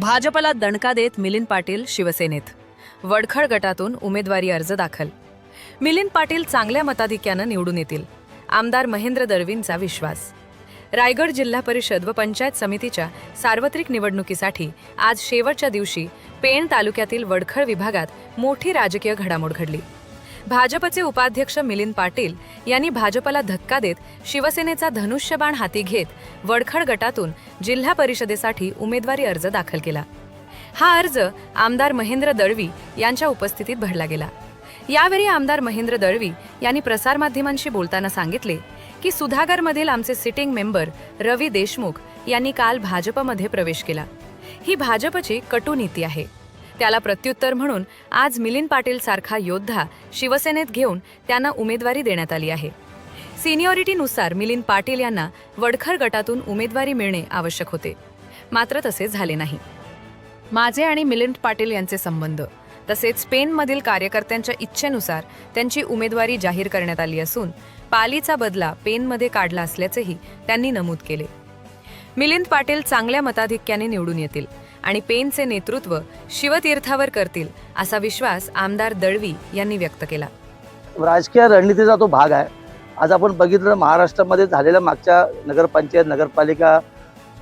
भाजपला दणका देत मिलिंद पाटील शिवसेनेत. वडखळ गटातून उमेदवारी अर्ज दाखल. मिलिंद पाटील चांगल्या मताधिक्यानं निवडून येतील. आमदार महेंद्र दळवींचा विश्वास. रायगड जिल्हा परिषद व पंचायत समितीच्या सार्वत्रिक निवडणुकीसाठी आज शेवटच्या दिवशी पेण तालुक्यातील वडखळ विभागात मोठी राजकीय घडामोड घडली. भाजपचे उपाध्यक्ष मिलिंद पाटील यांनी भाजपला धक्का देत शिवसेनेचा धनुष्यबाण हाती घेत वडखड गटातून जिल्हा परिषदेसाठी उमेदवारी अर्ज दाखल केला. हा अर्ज आमदार महेंद्र दळवी यांच्या उपस्थितीत भरला गेला. यावेळी आमदार महेंद्र दळवी यांनी प्रसारमाध्यमांशी बोलताना सांगितले की सुधागरमधील आमचे सिटिंग मेंबर रवी देशमुख यांनी काल भाजपमध्ये प्रवेश केला. ही भाजपची कटू नीती आहे. त्याला प्रत्युत्तर म्हणून आज मिलिंद पाटील सारखा योद्धा शिवसेनेत घेऊन त्यांना उमेदवारी देण्यात आली आहे. सिनियॉरिटीनुसार मिलिंद पाटील यांना वडखर गटातून उमेदवारी मिळणे आवश्यक होते. मात्र तसे झाले नाही. माझे आणि मिलिंद पाटील यांचे संबंध तसेच स्पेनमधील कार्यकर्त्यांच्या इच्छेनुसार त्यांची उमेदवारी जाहीर करण्यात आली असून पालीचा बदला पेनमध्ये काढला असल्याचेही त्यांनी नमूद केले. मिलिंद पाटील चांगल्या मताधिक्याने निवडून येतील. आणि पेनचे नेतृत्व शिवतीर्थावर करतील असा विश्वास आमदार दळवी यांनी व्यक्त केला. राजकीय रणनीतीचा तो भाग आहे. आज आपण बघितलं महाराष्ट्रामध्ये झालेल्या मागच्या नगरपंचायत नगरपालिका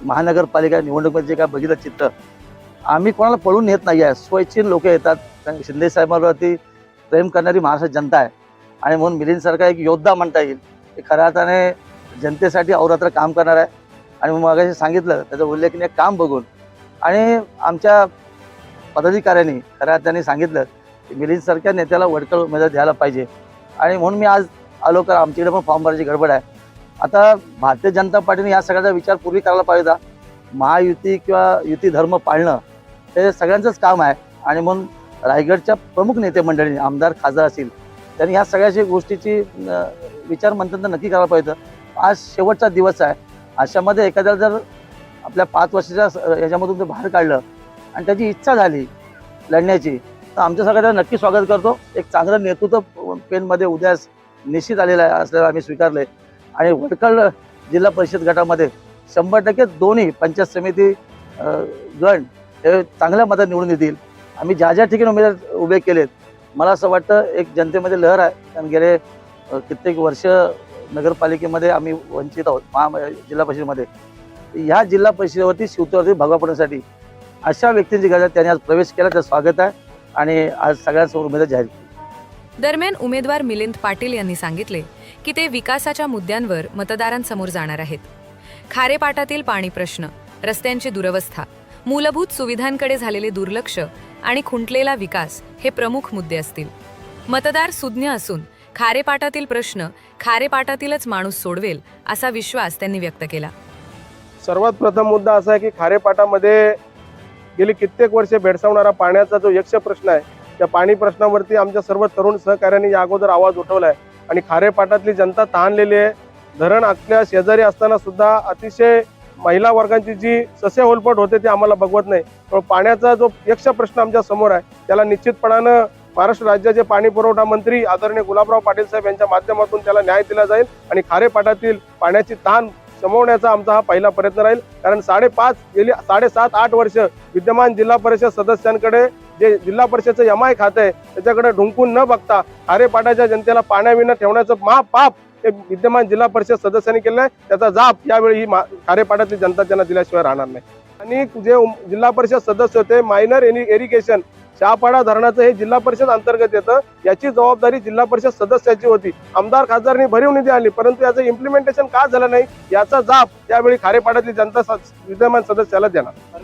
महानगरपालिका निवडणुकीचे काय बघितलं चित्र आम्ही कोणाला पळून नेत नाही आहे. स्वइच्छित लोक येतात. कारण शिंदे साहेबांवरती प्रेम करणारी महाराष्ट्र जनता आहे. आणि म्हणून मिलिंदसारखा एक योद्धा म्हणता येईल. ते खऱ्या अर्थाने जनतेसाठी अवरात्र काम करणार आहे. आणि मग सांगितलं त्याचं उल्लेखनीय काम बघून आणि आमच्या पदाधिकाऱ्यांनी खऱ्या अर्थाने सांगितलं की मिलिंदसारख्या नेत्याला वडकळ उमेदवार द्यायला पाहिजे. आणि म्हणून मी आज आलो का आमच्याकडे पण फॉर्म भरायची गडबड आहे. आता भारतीय जनता पार्टीने या सगळ्याचा विचार पूर्वी करायला पाहिजे होता. महायुती किंवा युती धर्म पाळणं हे सगळ्यांचंच काम आहे. आणि म्हणून रायगडच्या प्रमुख नेते मंडळींनी आमदार खासदार असतील त्यांनी ह्या सगळ्याशी गोष्टीची विचार मंथन तर नक्की करायला पाहिजे आज शेवटचा दिवस आहे. अशामध्ये एखाद्याला जर आपल्या पाच वर्षाच्या याच्यामधून ते बाहेर काढलं आणि त्याची इच्छा झाली लढण्याची. तर आमच्या सगळ्यांना नक्की स्वागत करतो. एक चांगलं नेतृत्व पेनमध्ये उद्यास निश्चित आलेलं आहे असल्याला आम्ही स्वीकारले आणि वडकळ जिल्हा परिषद गटामध्ये शंभर टक्के दोन्ही पंचायत समिती गण हे चांगल्या मतात निवडून येतील. आम्ही ज्या ज्या ठिकाणी उमेदवार उभे केलेत मला असं वाटतं एक जनतेमध्ये लहर आहे. कारण गेले कित्येक वर्ष नगरपालिकेमध्ये आम्ही वंचित आहोत महा जिल्हा परिषदेमध्ये. ह्या जिल्हा परिषदेवरती शिवतेवरती भगवा पडण्यासाठी अशा व्यक्तींची गरज त्यांनी आज प्रवेश केला त्याचं स्वागत आहे आणि आज सगळ्यांसमोर उमेदवार जाहीर केली. दरम्यान उमेदवार मिलिंद पाटील यांनी सांगितले की ते विकासाच्या मुद्द्यांवर मतदारांसमोर जाणार आहेत. खारेपाटातील पाणी प्रश्न रस्त्यांची दुरवस्था मूलभूत सुविधांकडे झालेले दुर्लक्ष आणि खुंटलेला विकास हे प्रमुख मुद्दे असतील. मतदार सुज्ञ असून खारेपाटातील प्रश्न खारेपाटातीलच माणूस सोडवेल असा विश्वास त्यांनी व्यक्त केला. सर्वात प्रथम मुद्दा असा आहे की खारेपाटामध्ये गेली कित्येक वर्षे भेडसावणारा पाण्याचा जो यक्ष प्रश्न आहे त्या पाणी प्रश्नावरती आमच्या सर्व तरुण सहकार्यांनी या अगोदर आवाज उठवला आहे आणि खारेपाटातली जनता तहानलेली आहे. धरण आपल्या शेजारी असताना सुद्धा अतिशय महिला वर्गांची जी ससे होलपट होते ते आम्हाला बघवत नाही. पण पाण्याचा जो यक्ष प्रश्न आमच्यासमोर आहे त्याला निश्चितपणानं महाराष्ट्र राज्याचे पाणी पुरवठा मंत्री आदरणीय गुलाबराव पाटील साहेब यांच्या माध्यमातून त्याला न्याय दिला जाईल आणि खारेपाटातील पाण्याची ताण शमवण्याचा आमचा हा पहिला प्रयत्न राहील. कारण साडेपाच गेली साडेसात आठ वर्ष विद्यमान जिल्हा परिषद सदस्यांकडे जे जिल्हा परिषदचं एम आय खातं आहे त्याच्याकडे ढुंकून न बघता खारेपाटाच्या जनतेला पाण्याविना ठेवण्याचं महापाप हे विद्यमान जिल्हा परिषद सदस्यांनी केलं आहे. त्याचा जाप यावेळी ही मा- खारेपाटातली जनता त्यांना दिल्याशिवाय राहणार नाही. आणि जे जिल्हा परिषद सदस्य होते मायनर एनी एरिगेशन शहापाडा धरणाचं हे जिल्हा परिषद अंतर्गत येतं. याची जबाबदारी जिल्हा परिषद सदस्याची होती. आमदार खासदारांनी भरीव निधी आणली परंतु याचं इम्प्लिमेंटेशन का झालं नाही याचा जाब त्यावेळी खारेपाड्यातली जनता विद्यमान सदस्याला देणार.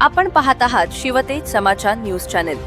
आपण पाहत आहात शिवतेज समाचार न्यूज चॅनेल.